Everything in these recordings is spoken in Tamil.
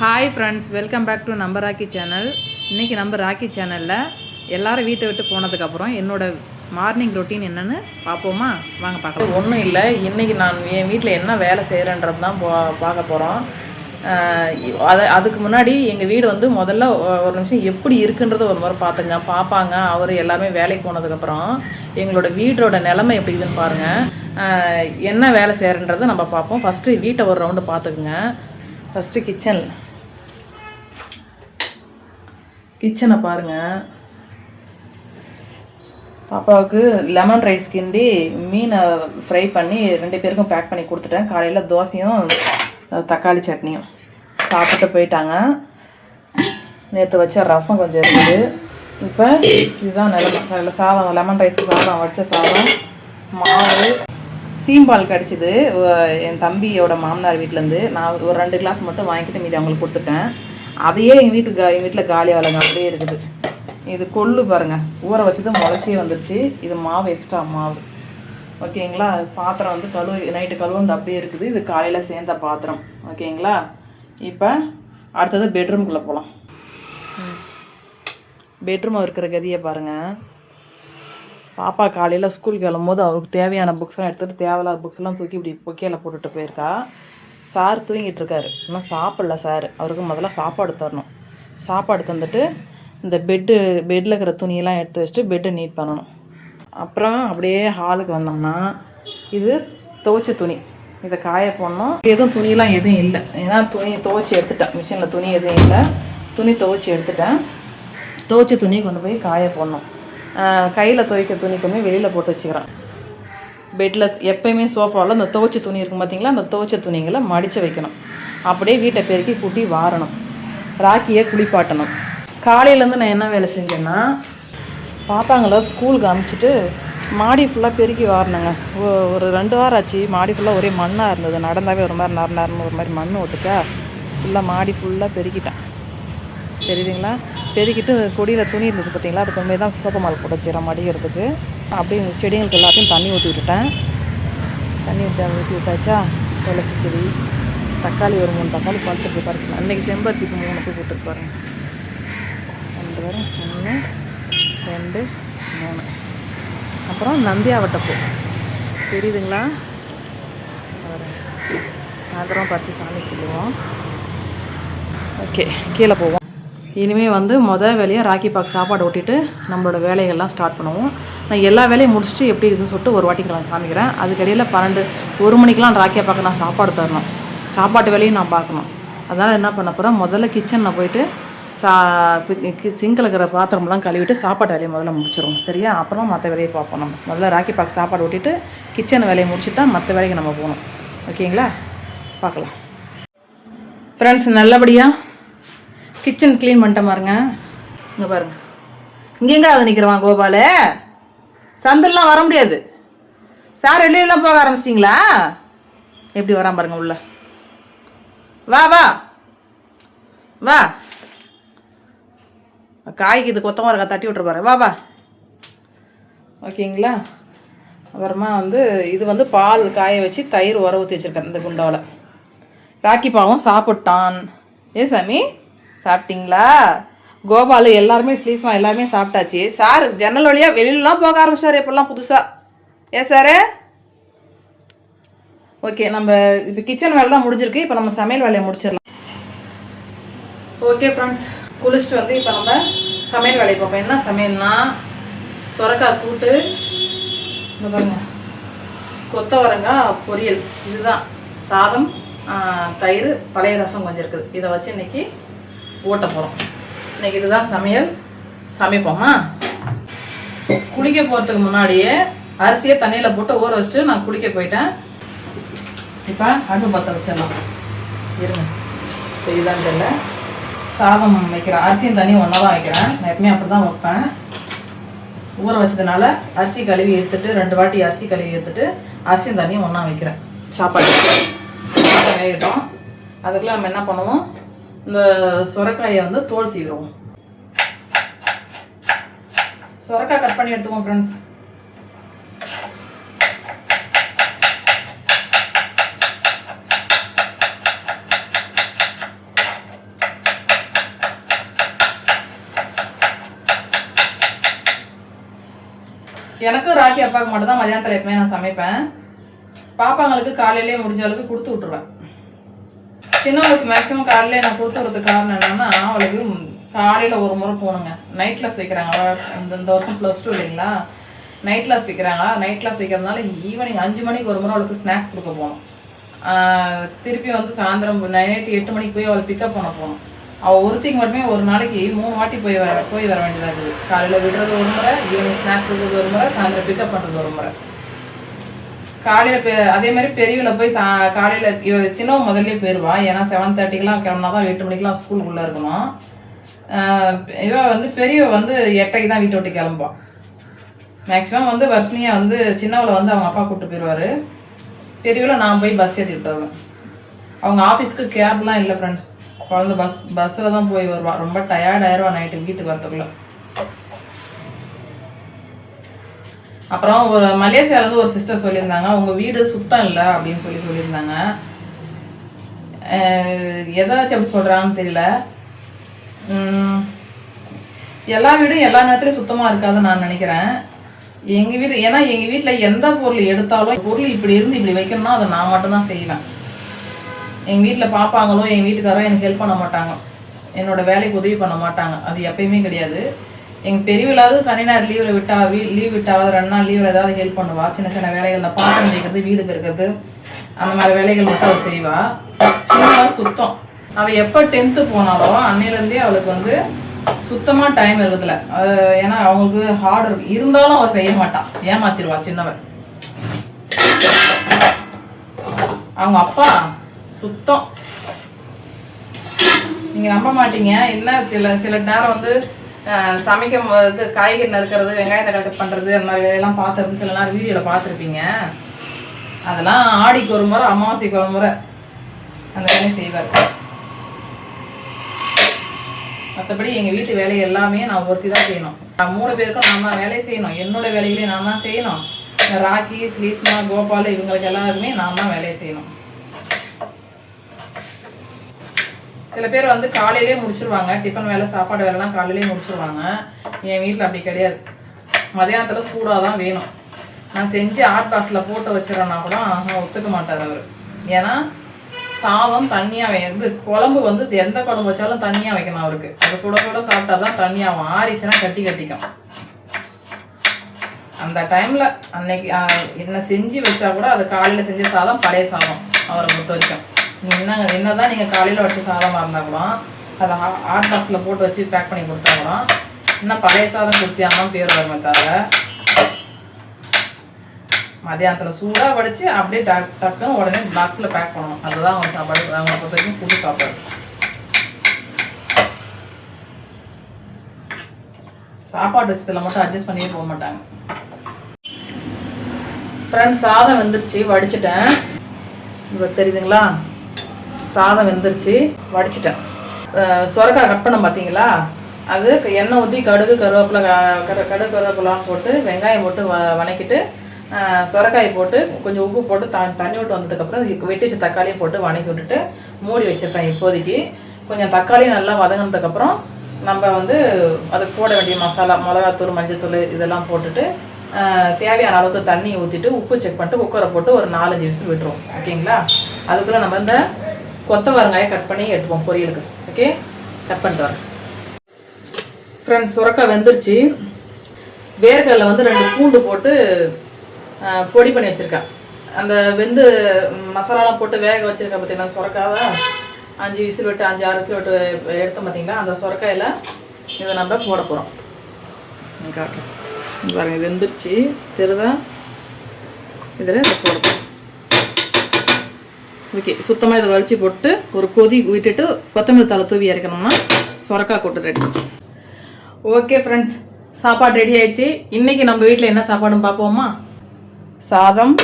Hi friends welcome back to நம்ம ராக்கி சேனல் இன்றைக்கி நம்ம ராக்கி சேனலில் எல்லோரும் வீட்டை விட்டு போனதுக்கப்புறம் என்னோட மார்னிங் ரொட்டீன் என்னென்னு பார்ப்போமா? வாங்க பார்க்கலாம். ஒன்றும் இல்லை. இன்றைக்கி நான் என் வீட்டில் என்ன வேலை செய்கிறேன்றது தான் போ பார்க்க போகிறோம் அதை அதுக்கு முன்னாடி எங்கள் வீடு வந்து முதல்ல ஒரு நிமிஷம் எப்படி இருக்குன்றத ஒரு முறை பார்த்துங்க. பார்ப்பாங்க அவர் எல்லாமே வேலைக்கு போனதுக்கப்புறம் எங்களோட வீட்டோட நிலமை எப்படி இருக்குதுன்னு பாருங்கள் என்ன வேலை செய்கிறன்றதை நம்ம பார்ப்போம். ஃபஸ்ட்டு வீட்டை ஒரு ரவுண்டு பார்த்துக்குங்க. ஃபஸ்ட்டு கிச்சன் கிச்சனை பாருங்கள் பாப்பாவுக்கு லெமன் ரைஸ் கிண்டி மீனை ஃப்ரை பண்ணி ரெண்டு பேருக்கும் பேக் பண்ணி கொடுத்துட்டேன். காலையில் தோசையும் தக்காளி சட்னியும். சாப்பிட்டு போயிட்டாங்க. நேற்று வச்ச ரசம் கொஞ்சம் இருக்குது இப்போ இதுதான் நிலமை அதில் சாதம் லெமன் ரைஸ்க்கு சாதம் வடித்த சாதம் மாவு சீம்பால் கிடச்சிது. என் தம்பியோட மாமனார் வீட்டிலேருந்து நான் ஒரு ரெண்டு கிளாஸ் மட்டும் வாங்கிட்டு மீதி அவங்களுக்கு கொடுத்துட்டேன். அதையே எங்கள் வீட்டுக்கு எங்கள் வீட்டில் காலி ஆளுங்க அப்படியே இருக்குது. இது கொள்ளு பாருங்க. ஊற வச்சது முளைச்சியே வந்துருச்சு. இது மாவு எக்ஸ்ட்ரா மாவு. ஓகேங்களா? பாத்திரம் வந்து கழுவு நைட்டு கழுவுந்து அப்படியே இருக்குது. இது காலையில் சேர்ந்த பாத்திரம். ஓகேங்களா? இப்போ அடுத்தது பெட்ரூம்குள்ளே போகலாம் பெட்ரூம் இருக்கிற கதியை பாருங்கள் பாப்பா காலையில் ஸ்கூல் கிளம்பும்போது அவருக்கு தேவையான புக்ஸ்லாம் எடுத்துகிட்டு தேவையில்லாத புக்ஸ்லாம் தூக்கி இப்படி பொக்கையில் போட்டுட்டு போயிருக்கா. சார் தூங்கிட்டு இருக்காரு. இன்னும் சாப்பிடல சார். அவருக்கு முதல்ல சாப்பாடு தரணும். சாப்பாடு தந்துட்டு இந்த பெட்டு பெட்டில் இருக்கிற துணியெல்லாம் எடுத்து வச்சுட்டு பெட்டை நீட் பண்ணணும். அப்புறம் அப்படியே ஹாலுக்கு வந்தோம்னா இது துவைச்ச துணி. இதை காய போடணும். எதுவும் துணியெல்லாம் எதுவும் இல்லை. ஏன்னா துணி துவைச்சி எடுத்துட்டேன். மிஷினில் துணி எதுவும் இல்லை. துணி துவைச்சி எடுத்துட்டேன். துவைச்ச துணி கொண்டு போய் காய போடணும். கையில் துவைக்க துணிக்குமே வெளியில் போட்டு வச்சுக்கிறேன் பெட்டில் எப்பயுமே சோஃபாவில் அந்த துவைச்ச துணி இருக்கும் பார்த்தீங்களா அந்த துவைச்ச துணிங்களை மடித்து வைக்கணும். அப்படியே வீட்டை பெருக்கி கூட்டி வாரணும். ராக்கியை குளிப்பாட்டணும். காலையிலேருந்து நான் என்ன வேலை செஞ்சேன்னா பாப்பாங்களை ஸ்கூலுக்கு அனுப்பிச்சிட்டு மாடி ஃபுல்லாக பெருக்கி வாரினேங்க ஒரு ரெண்டு வாரம் ஆச்சு. மாடி ஃபுல்லாக ஒரே மண்ணாக இருந்தது. நடந்தாவே ஒரு மாதிரி நர நரன்னு ஒரு மாதிரி மண் ஓட்டுச்சா ஃபுல்லாக மாடி ஃபுல்லாக பெருக்கிட்டேன். தெரியுதுங்களா? பெருக்கிட்டு கொடியில் துணி இருந்தது பார்த்தீங்களா அதுக்கு மாதிரி தான் சோப்பு மால் போட்டு வச்சிடறேன் மடிக்கிறதுக்கு அப்படியே செடிங்களுக்கு எல்லாத்தையும் தண்ணி ஊற்றி விட்டுட்டேன். தண்ணி ஊற்றி ஊற்றி விட்டாச்சா? துளசி செடி தக்காளி ஒரு மூணு தக்காளி பழுத்துட்டு பறிச்சுக்கலாம் அன்றைக்கி செம்பருத்திக்கு மூணு பூ கொடுத்துட்டு போகிறேன் ரெண்டு வரும் ஒன்று ரெண்டு மூணு. அப்புறம் நந்தியாவட்டை பூ. தெரியுதுங்களா? சாயந்தரம் பறித்து சாமி கொள்ளுவோம் ஓகே கீழே போவோம். இனிமேல் வந்து மொதல் வேலையாக ராக்கி பாக் சாப்பாடு ஓட்டிட்டு நம்மளோட வேலைகள்லாம் ஸ்டார்ட் பண்ணுவோம். நான் எல்லா வேலையும் முடிச்சுட்டு எப்படி இருக்குன்னு சொல்லிட்டு ஒரு வாட்டி நான் காமிக்கிறேன். அதுக்கடையில் பன்னெண்டு ஒரு மணிக்கெலாம் ராக்கியை பார்க்க நான் சாப்பாடு தரணும். சாப்பாட்டு வேலையும் நான் பார்க்கணும் அதனால் என்ன பண்ண போகிறேன் முதல்ல கிச்சனில் போயிட்டு சா சிங்கில் இருக்கிற பாத்திரம்லாம் கழுவிட்டு சாப்பாட்டு வேலையை முதல்ல முடிச்சிருவோம். சரியா? அப்புறம் மற்ற வேலையை பார்ப்போம் நம்ம. முதல்ல ராக்கி பாக் சாப்பாடு ஓட்டிட்டு கிச்சன் வேலையை முடிச்சுட்டா மற்ற வேலைக்கு நம்ம போகணும். ஓகேங்களா? பார்க்கலாம். ஃப்ரெண்ட்ஸ் நல்லபடியாக கிச்சன் க்ளீன் பண்ணிட்டேன் பாருங்க. இங்கே பாருங்க. இங்கெங்க அதை நிற்கிறவான் கோபாலு? சந்தெல்லாம் வர முடியாது. சார் வெளியெல்லாம் போக ஆரம்பிச்சிட்டிங்களா? எப்படி வரான் பாருங்க உள்ள. வா வா. வா. காய்க்கு இது கொத்தமாக இருக்கா தட்டி விட்டுரு பாரு. வா வா. ஓகேங்களா? அப்புறமா வந்து இது வந்து பால் காய வச்சு தயிர் உர ஊற்றி வச்சுருக்கேன் இந்த குண்டாவில். ராக்கி பாவம் சாப்பிட்டான். ஏ சாமி? சாப்பிட்டீங்களா? கோபாலு எல்லாருமே ஸ்லீஸ்மா எல்லாருமே சாப்பிட்டாச்சு. சார் ஜன்னல் வழியாக வெளியிலலாம் போக ஆரம்பிச்சார் இப்போல்லாம் புதுசாக ஏ சாரு? ஓகே நம்ம இப்போ கிச்சன் வேலைலாம் முடிஞ்சிருக்கு. இப்போ நம்ம சமையல் வேலையை முடிச்சிடலாம். ஓகே ஃப்ரெண்ட்ஸ் குளிச்சுட்டு வந்து இப்போ நம்ம சமையல் வேலையை பார்ப்போம் என்ன சமையல்னா? சொரக்காய் கூட்டு பாருங்க. கொத்தவரங்காய் பொரியல். இதுதான். சாதம் தயிர் பழைய ரசம் கொஞ்சம் இருக்குது. இதை வச்சு இன்னைக்கு ஓட்ட போகிறோம் இன்னைக்கு இதுதான் சமையல். சமைப்போமா? குளிக்க போகிறதுக்கு முன்னாடியே அரிசியை தண்ணியில் போட்டு ஊற வச்சுட்டு நான் குளிக்க போயிட்டேன். இப்போ அடுப்பு பற்ற வச்சிடலாம். இருங்க. இதுதான் தெரியல. சாதம் வைக்கிறேன். அரிசியும் தண்ணியும் ஒன்றா தான் வைக்கிறேன். நான் எப்பவுமே அப்படி தான் வைப்பேன். ஊற வச்சதுனால அரிசி கழுவி எடுத்துட்டு ரெண்டு வாட்டி அரிசி கழுவி எடுத்துட்டு அரிசியும் தண்ணியும் ஒன்றா வைக்கிறேன். சாப்பாடு வேகட்டும். அதுக்குள்ளே நம்ம என்ன பண்ணுவோம்? இந்த சுரக்காயை வந்து தோல் சீவிடுவோம். சுரக்காய் கட் பண்ணி எடுத்துக்கோம் ஃப்ரெண்ட்ஸ் எனக்கும் ராக்கி அப்பாவுக்கு மட்டும்தான் மதியானத்தில் எப்பவுமே நான் சமைப்பேன். பாப்பாங்களுக்கு காலையிலேயே முடிஞ்ச அளவுக்கு கொடுத்து விட்ருவேன் சின்னவளுக்கு மேக்ஸிமம் காலையில் நான் கொடுத்து காரணம் என்னன்னா அவளுக்கு காலையில் ஒரு முறை போகணுங்க நைட் கிளாஸ் வைக்கிறாங்க. இந்த இந்த வருஷம் ப்ளஸ் டூ இல்லைங்களா? நைட் கிளாஸ் வைக்கிறாங்க. நைட் கிளாஸ் வைக்கிறதுனால ஈவினிங் அஞ்சு மணிக்கு ஒரு முறை அவளுக்கு ஸ்நாக்ஸ் கொடுக்க போகணும். திருப்பி வந்து சாயந்தரம் நைட்டு எட்டு மணிக்கு போய் அவளை பிக்கப் பண்ண போகணும். அவள் ஒருத்திக்கு மட்டுமே ஒரு நாளைக்கு மூணு வாட்டி போய் வர போய் வர வேண்டியதாக இருக்குது. காலையில் விடுறது ஒரு முறை ஈவினிங் ஸ்நாக்ஸ் கொடுக்குறது ஒரு முறை சாயந்தரம் பிக்கப் பண்ணுறது ஒரு முறை. காலையில் பெ அதே மாதிரி பெரியவில் போய் சா காலையில் இவ சின்னவ முதல்ல போயிடுவா ஏன்னா செவன் தேர்ட்டிக்கெலாம் கிளம்புனா தான் எட்டு மணிக்கெலாம் ஸ்கூலுக்குள்ளே இருக்கணும். ஆஹ் இவ வந்து பெரியவ வந்து எட்டைக்கு தான் வீட்டை விட்டு கிளம்புவான் மேக்ஸிமம் வந்து வர்ஷினியா வந்து சின்னவளை வந்து அவங்க அப்பா கூப்பிட்டு போயிடுவாரு பெரியவில் நான் போய் பஸ் ஏற்றி விட்டுருவேன் அவங்க ஆஃபீஸ்க்கு கேப்லாம் இல்லை ஃப்ரெண்ட்ஸ் குழந்த பஸ் பஸ்ஸில் தான் போய் வருவான் ரொம்ப டயர்ட் நைட்டு வீட்டுக்கு வரத்துக்குள்ளே அப்புறம் ஒரு மலேசியாவிலேருந்து ஒரு சிஸ்டர் சொல்லியிருந்தாங்க உங்கள் வீடு சுத்தம் இல்லை அப்படின்னு சொல்லி சொல்லியிருந்தாங்க. எதாச்சும் அப்படி சொல்கிறாங்கன்னு தெரியல. எல்லா வீடும் எல்லா நேரத்துலையும் சுத்தமாக இருக்காதுன்னு நான் நினைக்கிறேன். எங்கள் வீடு ஏன்னா எங்கள் வீட்டில் எந்த பொருள் எடுத்தாலும் பொருள் இப்படி இருந்து இப்படி வைக்கணும்னா அதை நான் மட்டும்தான் செய்வேன். எங்கள் வீட்டில் பார்ப்பாங்களோ எங்கள் வீட்டுக்காரோ எனக்கு ஹெல்ப் பண்ண மாட்டாங்க. என்னோட வேலைக்கு உதவி பண்ண மாட்டாங்க. அது எப்பயுமே கிடையாது. எங்கள் பெரியவளாவது சனி ஞாயிறு லீவில் விட்டா வீ லீவ் விட்டாவது ரெண்டு நாள் லீவில் ஏதாவது ஹெல்ப் பண்ணுவா. சின்ன சின்ன வேலைகளில் பாத்திரம் தேய்க்கிறது வீடு பெருக்கிறது அந்த மாதிரி வேலைகள் மட்டும் அவள் செய்வா. சின்னவா சுத்தம். அவள் எப்போ டென்த்து போனாலோ அன்னையிலேருந்தே அவளுக்கு வந்து சுத்தமாக டைம் இருக்குதுல ஏன்னா அவங்களுக்கு ஹார்ட் இருந்தாலும் அவள் செய்ய மாட்டான் ஏமாத்திடுவா சின்னவன் அவங்க அப்பா சுத்தம். நீங்கள் நம்ப மாட்டீங்க. என்ன சில சில நேரம் வந்து சமைக்கும் போது இது காய்கறி நறுக்கிறது வெங்காயத்தை கட் பண்ணுறது அந்த மாதிரி வேலையெல்லாம் பார்த்துருந்து சில நேரம் வீடியோவில் பார்த்துருப்பீங்க. அதெல்லாம் ஆடிக்கு ஒரு முறை அமாவாசைக்கு ஒரு முறை அந்த வேலையை செய்வார். மற்றபடி எங்கள் வீட்டு வேலை எல்லாமே நான் ஒருத்தி தான் செய்யணும். நான் மூணு பேருக்கும் நான் தான் வேலையை செய்யணும். என்னோட வேலைகளையும் நான் தான் செய்யணும். ராக்கி ஸ்லீஸ்மா கோபால் இவங்களுக்கு எல்லாருமே நான் தான் வேலையை செய்யணும். சில பேர் வந்து காலையிலே முடிச்சிருவாங்க. டிஃபன் வேலை சாப்பாடு வேலைலாம் காலையிலே முடிச்சிருவாங்க. என் வீட்டில் அப்படி கிடையாது. மதியானத்தில் சூடாக தான் வேணும். நான் செஞ்சு ஹாட் பாக்ஸில் போட்டு வச்சிடறேன்னா கூட அவங்க ஒத்துக்க மாட்டார் அவர். ஏன்னா சாதம் தண்ணியாக வந்து குழம்பு வந்து எந்த குழம்பு வச்சாலும் தண்ணியாக வைக்கணும் அவருக்கு. அதை சுட சுட சாப்பிட்டா தான் தண்ணியாகும் ஆறிச்சுன்னா கட்டி கட்டிக்கும். அந்த டைமில் அன்னைக்கு என்ன செஞ்சு வச்சா கூட அது காலையில் செஞ்ச சாதம் பழைய சாதம் அவரை பொறுத்த வரைக்கும். என்ன தான் நீங்கள் காலையில் வச்ச சாதமாக இருந்தால் அதை ஹாட் பாக்ஸில் போட்டு வச்சு பேக் பண்ணி கொடுத்தா இன்னும் பழைய சாதம் கொடுத்தியாமல் பேர் வருமே தவிர மதியானத்தில் சூடாக வடித்து அப்படியே டக் டக்குன்னு உடனே பாக்ஸில் பேக் பண்ணணும். அதுதான் அவங்க சாப்பாடு அவங்க பொறுத்த வரைக்கும் புது சாப்பாடு. சாப்பாடு விஷயத்தில் மட்டும் அட்ஜஸ்ட் பண்ணியே போக மாட்டாங்க. ஃப்ரெண்ட்ஸ் சாதம் வந்துருச்சு வடிச்சிட்டேன். இப்போ தெரியுதுங்களா? சாதம் வெந்துருச்சு வடிச்சிட்டேன். சுரக்காய் சொரக்காய் கட் பண்ண பார்த்தீங்களா அது எண்ணெய் ஊற்றி கடுகு கருவேப்பிலை கடுகு கருவேப்பிலாம் போட்டு வெங்காயம் போட்டு வ வணக்கிட்டு சுரக்காய் போட்டு கொஞ்சம் உப்பு போட்டு த தண்ணி விட்டு வந்ததுக்கப்புறம் வெட்டி வச்ச தக்காளியும் போட்டு வணக்கி விட்டுட்டு மூடி வச்சுருப்பேன் இப்போதைக்கு. கொஞ்சம் தக்காளி நல்லா வதங்கினதுக்கப்புறம் நம்ம வந்து அதுக்கு போட வேண்டிய மசாலா மிளகாத்தூள் மஞ்சத்தூள் இதெல்லாம் போட்டுட்டு தேவையான அளவுக்கு தண்ணி ஊற்றிட்டு உப்பு செக் பண்ணிட்டு குக்கரை போட்டு ஒரு நாலஞ்சு விசில் விட்டுருவோம். ஓகேங்களா? அதுக்குள்ளே நம்ம இந்த கொத்தவரங்காயை கட் பண்ணி எடுத்துப்போம் பொரியலுக்கு. ஓகே கட் பண்ணிட்டு வரேன். ஃப்ரெண்ட்ஸ் சுரக்காய் வெந்துருச்சு. வேர்க்கடலை வந்து ரெண்டு பூண்டு போட்டு பொடி பண்ணி வச்சுருக்கேன். அந்த வெந்து மசாலாலாம் போட்டு வேக வச்சுருக்கேன் பார்த்தீங்கன்னா சுரக்காவை? அஞ்சு விசில் விட்டு அஞ்சு ஆறு விசில் விட்டு எடுத்தோம் பார்த்தீங்களா அந்த சுரக்காயில் இதை நம்ம போட போகிறோம் காட்டுறேன். பாருங்கள் வெந்துருச்சு. தெரியுதா இதில் இதை போட போகிறோம் ஓகே சுத்தமாக இதை வலிச்சு போட்டு ஒரு கொதி விட்டுட்டு கொத்தமல்லி தலை தூவி இறக்கணும்னா சொரக்காய் கூட்டு ரெடி ஓகே ஃப்ரெண்ட்ஸ் சாப்பாடு ரெடி ஆயிடுச்சு. இன்னைக்கு நம்ம வீட்டில் என்ன சாப்பாடுன்னு பார்ப்போமா? சாதம்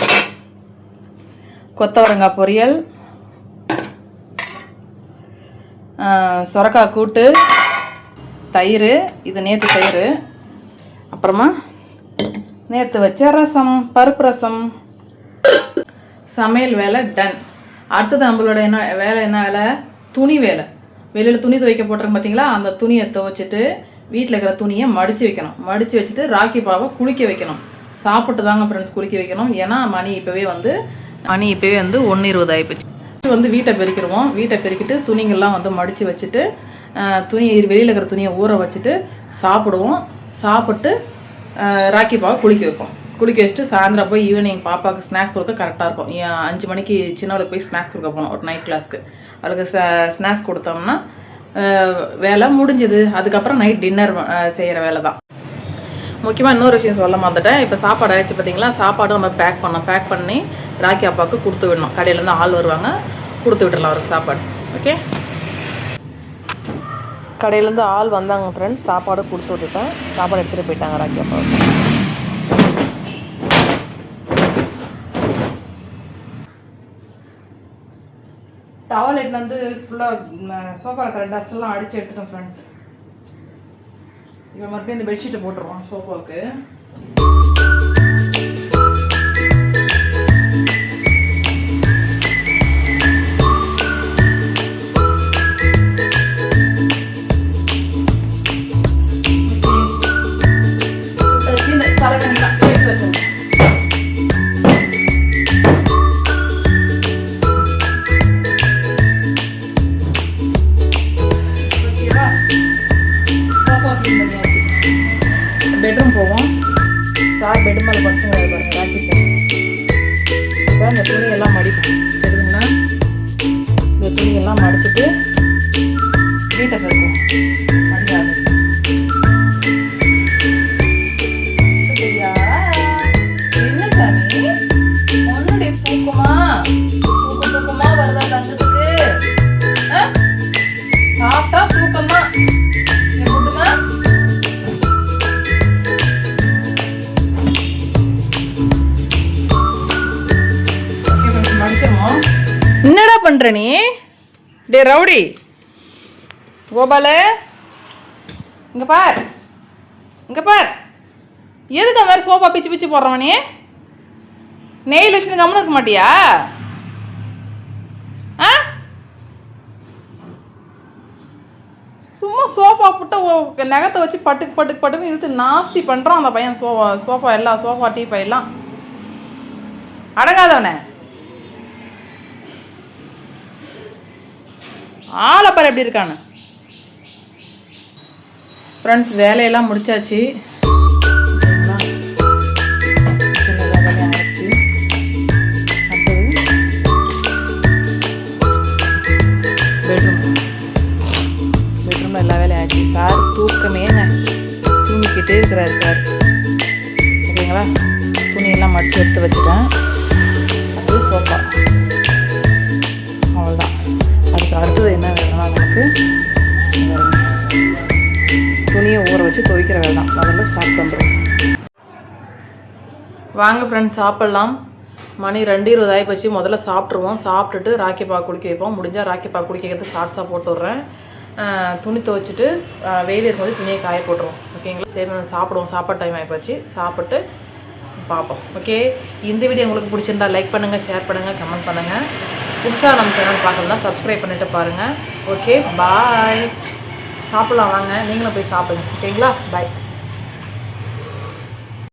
கொத்தவரங்காய் பொரியல் சொரக்காய் கூட்டு தயிர் இது நேற்று தயிர் அப்புறமா நேற்று வச்ச ரசம் பருப்பு ரசம். சமையல் வேலை டன் அடுத்தது நம்மளோட என்ன வேலை என்ன வேலை? துணி வேலை. வெளியில் துணி துவைக்க போட்டிருக்கோம் பார்த்தீங்களா அந்த துணியை துவைச்சிட்டு வீட்டில் இருக்கிற துணியை மடித்து வைக்கணும். மடித்து வச்சுட்டு ராக்கி பாவை குளிக்க வைக்கணும். சாப்பிட்டு தாங்க ஃப்ரெண்ட்ஸ் குளிக்க வைக்கணும். ஏன்னா மணி இப்போவே வந்து மணி இப்போவே வந்து ஒன்று இருபது ஆகிப்போச்சு வந்து வீட்டை பெருக்கிடுவோம். வீட்டை பெருக்கிட்டு துணிங்கள்லாம் வந்து மடித்து வச்சுட்டு துணி வெளியில் இருக்கிற துணியை ஊற வச்சுட்டு சாப்பிடுவோம். சாப்பிட்டு ராக்கி பாவை குளிக்க வைப்போம். குளிக்க வச்சுட்டு சாயந்தரம் போய் ஈவினிங் பாப்பாவுக்கு ஸ்நாக்ஸ் கொடுக்க கரெக்டாக இருக்கும். அஞ்சு மணிக்கு சின்னவளுக்கு போய் ஸ்நாக்ஸ் கொடுக்க போகணும் ஒரு நைட் கிளாஸ்க்கு அவளுக்கு ஸ்நாக்ஸ் கொடுத்தோம்னா வேலை முடிஞ்சுது. அதுக்கப்புறம் நைட் டின்னர் செய்கிற வேலை தான். முக்கியமாக இன்னொரு விஷயம் சொல்ல மறந்துட்டேன். இப்போ சாப்பாடு ஆயிடுச்சு பார்த்தீங்களா சாப்பாடு நம்ம பேக் பண்ணோம். பேக் பண்ணி ராக்கி அப்பாவுக்கு கொடுத்து விடணும். கடையிலேருந்து ஆள் வருவாங்க. கொடுத்து விட்டுறலாம் அவருக்கு சாப்பாடு. ஓகே கடையிலேருந்து ஆள் வந்தாங்க ஃப்ரெண்ட்ஸ் சாப்பாடு கொடுத்து விட்டுட்டேன். சாப்பாடு எடுத்துகிட்டு போயிட்டாங்க ராக்கி அப்பாவுக்கு. டவல் எடுத்து வந்து ஃபுல்லாக சோஃபாவில் இருக்கிற டஸ்ட்லாம் அடித்து எடுத்துட்டோம் ஃப்ரெண்ட்ஸ் இப்போ மறுபடியும் இந்த பெட்ஷீட்டை போட்டுருவோம் சோஃபாவுக்கு தூக்கம்தான் எப்படிமா என்னடா பண்ற நீ? டே ரவுடி. கோபாலு இங்கே பார். இங்கே பார். எதுக்கு அந்த மாதிரி சோஃபா பிச்சு பிச்சு போடுறவனே நெயில் வச்சு கம்முன்னு இருக்க மாட்டியா? ஆ? சும்மா சோஃபா போட்டு நகத்தை வச்சு பட்டுக்கு பட்டுக்கு பட்டுன்னு இழுத்து நாஸ்தி பண்ணுறான் அந்த பையன் சோஃபா சோஃபா எல்லாம் சோஃபா டீ எல்லாம். அடங்காதவனே. ஆளப்பார் எப்படி இருக்கான்னு. ஃப்ரெண்ட்ஸ் வேலையெல்லாம் முடிச்சாச்சு. ஓகேங்களா? சின்னதா வேலையை ஆயிடுச்சு. அடுத்தது பெட்ரூம் பெட்ரூமில் எல்லா வேலையும் ஆச்சு. சார் தூக்கமேங்க தூங்கிக்கிட்டே இருக்கிறார் சார். ஓகேங்களா துணியெல்லாம் மடிச்சு எடுத்து வச்சுட்டேன் அது சோஃபா. அவ்வளோதான் அதுக்கு அடுத்தது என்ன வேணும்னா நமக்கு? துணியை ஊற வச்சு துவைக்கிற வேலை தான் முதல்ல சாப்பிட்டு வந்துடும் வாங்க ஃப்ரெண்ட்ஸ் சாப்பிட்லாம். மணி ரெண்டு இருபது ஆகி போச்சு. முதல்ல சாப்பிட்ருவோம் சாப்பிட்டுட்டு ராக்கி பாக்கு குளிக்க வைப்போம். முடிஞ்சால் ராக்கி பாக்கு குளிக்கிறது வைக்கிறது ஷார்ட்ஸாக போட்டு விட்றேன். துணி துவைச்சிட்டு ஆஹ் வெயில் இருக்கும்போது துணியை காய போட்டுருவோம். ஓகேங்களா சரி சாப்பிடுவோம். சாப்பாடு டைம் ஆகி போச்சு. சாப்பிட்டு பார்ப்போம். ஓகே இந்த வீடியோ உங்களுக்கு பிடிச்சிருந்தா லைக் பண்ணுங்கள் ஷேர் பண்ணுங்கள் கமெண்ட் பண்ணுங்கள் புதுசாக நம்ம சேனல் பார்க்கணும்னா சப்ஸ்கிரைப் பண்ணிவிட்டு பாருங்கள் ஓகே பாய் சாப்பிட்லாம். வாங்க. நீங்களும் போய் சாப்பிடுங்க. ஓகேங்களா? பாய்